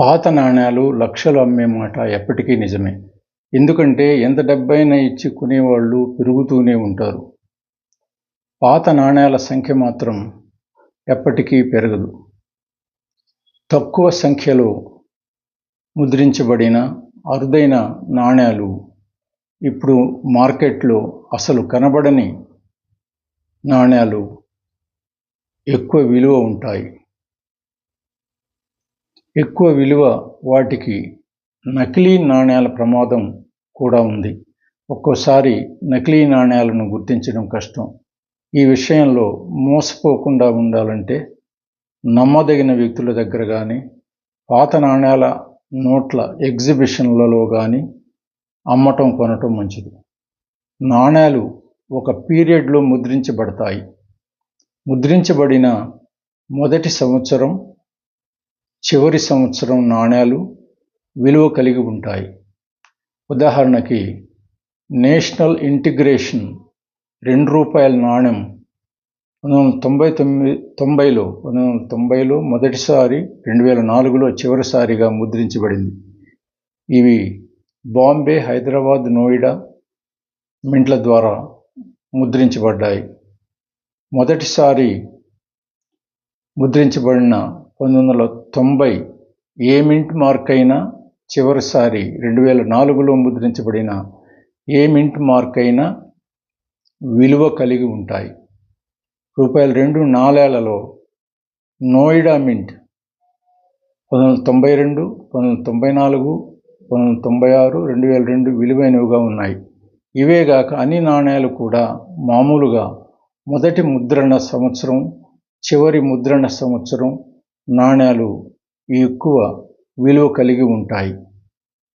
పాత నాణ్యాలు లక్షలు అమ్మే మాట ఎప్పటికీ నిజమే. ఎందుకంటే ఎంత డబ్బైనా ఇచ్చి కొనేవాళ్ళు పెరుగుతూనే ఉంటారు. పాత నాణ్యాల సంఖ్య మాత్రం ఎప్పటికీ పెరగదు. తక్కువ సంఖ్యలో ముద్రించబడిన అరుదైన నాణ్యాలు ఇప్పుడు మార్కెట్లో అసలు కనబడని నాణ్యాలు ఎక్కువ విలువ ఉంటాయి. ఎక్కువ విలువ వాటికి నకిలీ నాణ్యాల ప్రమాదం కూడా ఉంది. ఒక్కోసారి నకిలీ నాణేలను గుర్తించడం కష్టం. ఈ విషయంలో మోసపోకుండా ఉండాలంటే నమ్మదగిన వ్యక్తుల దగ్గర కానీ పాత నాణ్యాల నోట్ల ఎగ్జిబిషన్లలో కానీ అమ్మటం కొనటం మంచిది. నాణ్యాలు ఒక పీరియడ్లో ముద్రించబడతాయి. ముద్రించబడిన మొదటి సంవత్సరం చివరి సంవత్సరం నాణేలు విలువ కలిగి ఉంటాయి. ఉదాహరణకి నేషనల్ ఇంటిగ్రేషన్ రెండు రూపాయల నాణ్యం పంతొమ్మిది వందల తొంభై తొమ్మిది తొంభైలో పంతొమ్మిది వందల తొంభైలో మొదటిసారి రెండు వేల నాలుగులో చివరిసారిగా ముద్రించబడింది. ఇవి బాంబే హైదరాబాద్ నోయిడా మింట్ల ద్వారా ముద్రించబడ్డాయి. మొదటిసారి ముద్రించబడిన పంతొమ్మిది వందల తొంభై ఏ మింట్ మార్క్ అయినా చివరిసారి రెండు వేల నాలుగులో ముద్రించబడిన ఏ మింట్ మార్క్ అయినా విలువ కలిగి ఉంటాయి. రూపాయలు రెండు నాలేళ్ళలో నోయిడా మింట్ పంతొమ్మిది వందల తొంభై రెండు పంతొమ్మిది వందల తొంభై నాలుగు పంతొమ్మిది వందల తొంభై ఆరు రెండు వేల రెండు విలువైనవిగా ఉన్నాయి. ఇవేగాక అన్ని నాణేలు కూడా మామూలుగా మొదటి ముద్రణ సంవత్సరం చివరి ముద్రణ సంవత్సరం నాణేలు ఎక్కువ విలువ కలిగి ఉంటాయి.